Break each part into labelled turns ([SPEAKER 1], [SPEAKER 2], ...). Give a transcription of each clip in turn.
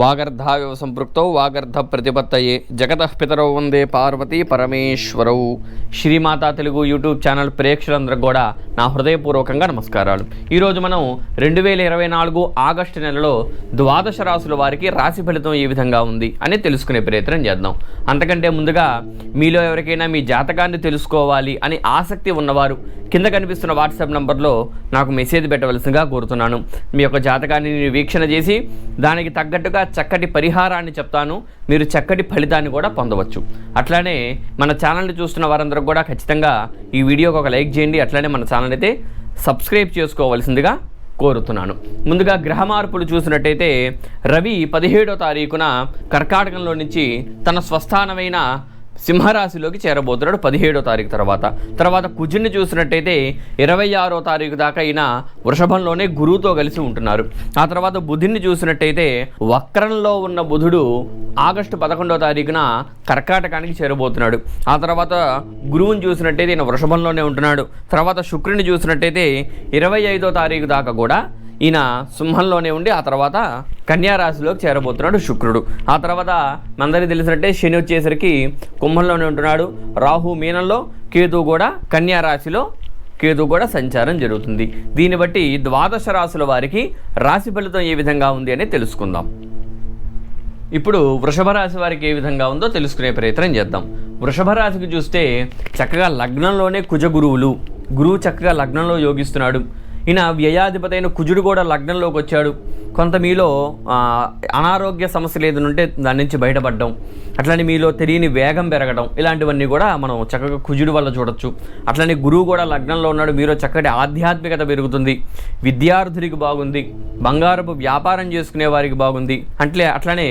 [SPEAKER 1] వాగర్ధావివ సంపృక్తౌ వాగర్ధ ప్రతిపత్తయే. జగత పితరౌ వందే పార్వతీ పరమేశ్వరౌ. శ్రీమాతా తెలుగు యూట్యూబ్ ఛానల్ ప్రేక్షకులందరికి కూడా నా హృదయపూర్వకంగా నమస్కారాలు. ఈరోజు మనం రెండు వేల ఇరవై నాలుగు ఆగస్టు నెలలో ద్వాదశ రాసుల వారికి రాశి ఫలితం ఏ విధంగా ఉంది అని తెలుసుకునే ప్రయత్నం చేద్దాం. అంతకంటే ముందుగా మీలో ఎవరికైనా మీ జాతకాన్ని తెలుసుకోవాలి అని ఆసక్తి ఉన్నవారు కింద కనిపిస్తున్న వాట్సాప్ నంబర్లో నాకు మెసేజ్ పెట్టవలసిందిగా కోరుతున్నాను. మీ యొక్క జాతకాన్ని నేను వీక్షణ చేసి దానికి తగ్గట్టుగా చక్కటి పరిహారాన్ని చెప్తాను. మీరు చక్కటి ఫలితాన్ని కూడా పొందవచ్చు. అట్లానే మన ఛానల్ని చూస్తున్న వారందరూ కూడా ఖచ్చితంగా ఈ వీడియోకి ఒక లైక్ చేయండి. అట్లానే మన ఛానల్ అయితే సబ్స్క్రైబ్ చేసుకోవాల్సిందిగా కోరుతున్నాను. ముందుగా గ్రహ మార్పులు చూసినట్టయితే రవి పదిహేడో తారీఖున కర్కాటకంలో నుంచి తన స్వస్థానమైన సింహరాశిలోకి చేరబోతున్నాడు పదిహేడో తారీఖు తర్వాత. తర్వాత కుజుని చూసినట్టయితే ఇరవై ఆరో తారీఖు దాకా ఈయన వృషభంలోనే గురువుతో కలిసి ఉంటున్నారు. ఆ తర్వాత బుధుని చూసినట్టయితే వక్రంలో ఉన్న బుధుడు ఆగస్టు పదకొండో తారీఖున కర్కాటకానికి చేరబోతున్నాడు. ఆ తర్వాత గురువుని చూసినట్టయితే ఈయన వృషభంలోనే ఉంటున్నాడు. తర్వాత శుక్రుని చూసినట్టయితే ఇరవై ఐదో తారీఖు దాకా కూడా ఈయన సింహంలోనే ఉండి ఆ తర్వాత కన్యారాశిలోకి చేరబోతున్నాడు శుక్రుడు. ఆ తర్వాత మనందరికీ తెలిసినట్టే శని వచ్చేసరికి కుంభంలోనే ఉంటున్నాడు. రాహు మీనంలో కేతు కూడా కన్యారాశిలో కేతు కూడా సంచారం జరుగుతుంది. దీన్ని బట్టి ద్వాదశ రాశుల వారికి రాశి ఫలితం ఏ విధంగా ఉంది అని తెలుసుకుందాం. ఇప్పుడు వృషభ రాశి వారికి ఏ విధంగా ఉందో తెలుసుకునే ప్రయత్నం చేద్దాం. వృషభ రాశికి చూస్తే చక్కగా లగ్నంలోనే కుజ గురువులు గురువు చక్కగా లగ్నంలో యోగిస్తున్నాడు. ఈయన వ్యయాధిపతి అయిన కుజుడు కూడా లగ్నంలోకి వచ్చాడు. కొంత మీలో అనారోగ్య సమస్యలు ఏదైనా ఉంటే దాని నుంచి బయటపడడం అట్లనే మీలో తెలియని వేగం పెరగడం ఇలాంటివన్నీ కూడా మనం చక్కగా కుజుడు వల్ల చూడొచ్చు. అట్లనే గురువు కూడా లగ్నంలో ఉన్నాడు మీలో చక్కటి ఆధ్యాత్మికత పెరుగుతుంది. విద్యార్థులకి బాగుంది బంగారపు వ్యాపారం చేసుకునే వారికి బాగుంది. అట్లే అట్లనే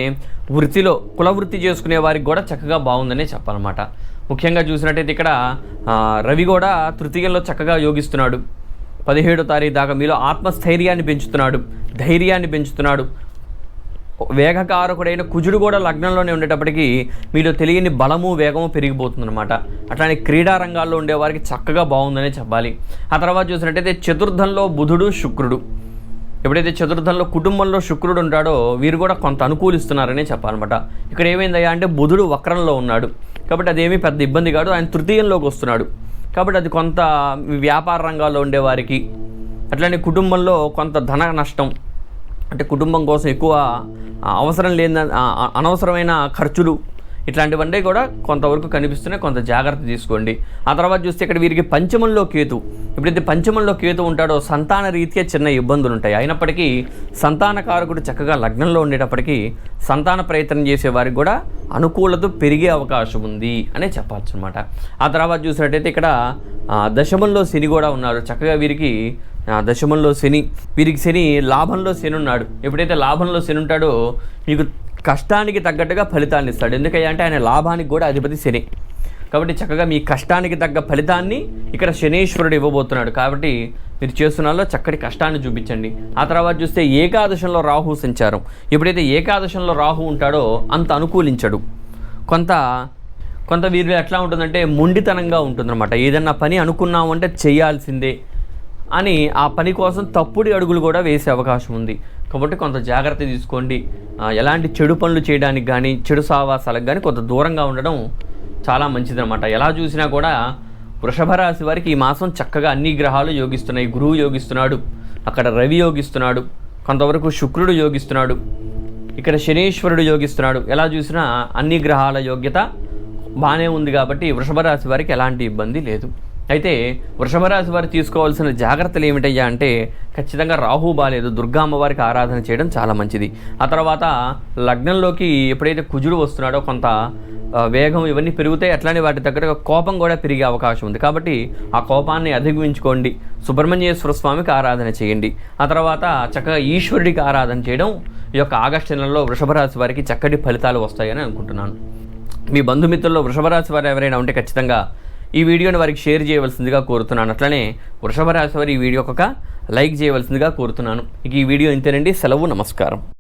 [SPEAKER 1] వృత్తిలో కుల వృత్తి చేసుకునే వారికి కూడా చక్కగా బాగుందనే చెప్పాలన్నమాట. ముఖ్యంగా చూసినట్టయితే ఇక్కడ రవి కూడా తృతీయంలో చక్కగా యోగిస్తున్నాడు. పదిహేడో తారీఖు దాకా మీలో ఆత్మస్థైర్యాన్ని పెంచుతున్నాడు ధైర్యాన్ని పెంచుతున్నాడు. వేగకారకుడైన కుజుడు కూడా లగ్నంలోనే ఉండేటప్పటికీ మీలో తెలియని బలము వేగము పెరిగిపోతుందన్నమాట. అట్లానే క్రీడా రంగాల్లో ఉండేవారికి చక్కగా బాగుందనే చెప్పాలి. ఆ తర్వాత చూసినట్టయితే చతుర్థంలో బుధుడు శుక్రుడు. ఎప్పుడైతే చతుర్థంలో కుటుంబంలో శుక్రుడు ఉంటాడో వీరు కూడా కొంత అనుకూలిస్తున్నారనే చెప్పాలన్నమాట. ఇక్కడ ఏమైందయ్యా అంటే బుధుడు వక్రంలో ఉన్నాడు. కాబట్టి అదేమీ పెద్ద ఇబ్బంది కాదు ఆయన తృతీయంలోకి వస్తున్నాడు. కాబట్టి అది కొంత వ్యాపార రంగాల్లో ఉండేవారికి అట్లనే కుటుంబంలో కొంత ధన నష్టం అంటే కుటుంబం కోసం ఎక్కువ అవసరం లేని అనవసరమైన ఖర్చులు ఇట్లాంటివన్నీ కూడా కొంతవరకు కనిపిస్తున్నాయి కొంత జాగ్రత్త తీసుకోండి. ఆ తర్వాత చూస్తే ఇక్కడ వీరికి పంచమంలో కేతు. ఎప్పుడైతే పంచమంలో కేతు ఉంటాడో సంతాన రీత్యా చిన్న ఇబ్బందులు ఉంటాయి అయినప్పటికీ సంతానకారకుడు చక్కగా లగ్నంలో ఉండేటప్పటికీ సంతాన ప్రయత్నం చేసే వారికి కూడా అనుకూలత పెరిగే అవకాశం ఉంది అనే చెప్పచ్చు అనమాట ఆ తర్వాత చూసినట్టయితే ఇక్కడ దశమంలో శని కూడా ఉన్నారు. చక్కగా వీరికి దశమంలో శని వీరికి శని లాభంలో శని ఉన్నాడు ఎప్పుడైతే లాభంలో శని ఉంటాడో మీకు కష్టానికి తగ్గట్టుగా ఫలితాన్ని ఇస్తాడు. ఎందుకంటే ఆయన లాభానికి కూడా అధిపతి శని. కాబట్టి చక్కగా మీ కష్టానికి తగ్గ ఫలితాన్ని ఇక్కడ శనీశ్వరుడు ఇవ్వబోతున్నాడు. కాబట్టి మీరు చేస్తున్నాలో చక్కటి కష్టాన్ని చూపించండి. ఆ తర్వాత చూస్తే ఏకాదశంలో రాహు సంచారం. ఎప్పుడైతే ఏకాదశంలో రాహు ఉంటాడో అంత అనుకూలించడు. కొంత కొంత వీరిలో ఎట్లా ఉంటుందంటే మొండితనంగా ఉంటుందన్నమాట. ఏదన్నా పని అనుకున్నామంటే చేయాల్సిందే. అని ఆ పని కోసం తప్పుడు అడుగులు కూడా వేసే అవకాశం ఉంది. కాబట్టి కొంత జాగ్రత్త తీసుకోండి. ఎలాంటి చెడు పనులు చేయడానికి కానీ చెడు సావాసాలకు కానీ కొంత దూరంగా ఉండడం చాలా మంచిదన్నమాట. ఎలా చూసినా కూడా వృషభ రాశి వారికి ఈ మాసం చక్కగా అన్ని గ్రహాలు యోగిస్తున్నాయి. గురువు యోగిస్తున్నాడు. అక్కడ రవి యోగిస్తున్నాడు. కొంతవరకు శుక్రుడు యోగిస్తున్నాడు. ఇక్కడ శనీశ్వరుడు యోగిస్తున్నాడు. ఎలా చూసినా అన్ని గ్రహాల యోగ్యత బాగానే ఉంది కాబట్టి వృషభ రాశి వారికి ఎలాంటి ఇబ్బంది లేదు. అయితే వృషభరాశి వారు తీసుకోవాల్సిన జాగ్రత్తలు ఏమిటయ్యా అంటే ఖచ్చితంగా రాహు బాలేదు దుర్గా అమ్మవారికి ఆరాధన చేయడం చాలా మంచిది. ఆ తర్వాత లగ్నంలోకి ఎప్పుడైతే కుజుడు వస్తున్నాడో కొంత వేగం ఇవన్నీ పెరుగుతాయి అట్లానే వాటి దగ్గర కోపం కూడా పెరిగే అవకాశం ఉంది. కాబట్టి ఆ కోపాన్ని అధిగమించుకోండి. సుబ్రహ్మణ్యేశ్వర స్వామికి ఆరాధన చేయండి. ఆ తర్వాత చక్కగా ఈశ్వరుడికి ఆరాధన చేయడం ఈ యొక్క ఆగస్టు నెలలో వృషభరాశి వారికి చక్కటి ఫలితాలు వస్తాయని అనుకుంటున్నాను. మీ బంధుమిత్రుల్లో వృషభరాశి వారు ఎవరైనా ఉంటే ఖచ్చితంగా ఈ వీడియోని వారికి షేర్ చేయవలసిందిగా కోరుతున్నాను. అట్లనే వృషభ రాశి వారి ఈ వీడియోకి ఒక లైక్ చేయవలసిందిగా కోరుతున్నాను. ఇక ఈ వీడియో ఇంతేనండి. సెలవు నమస్కారం.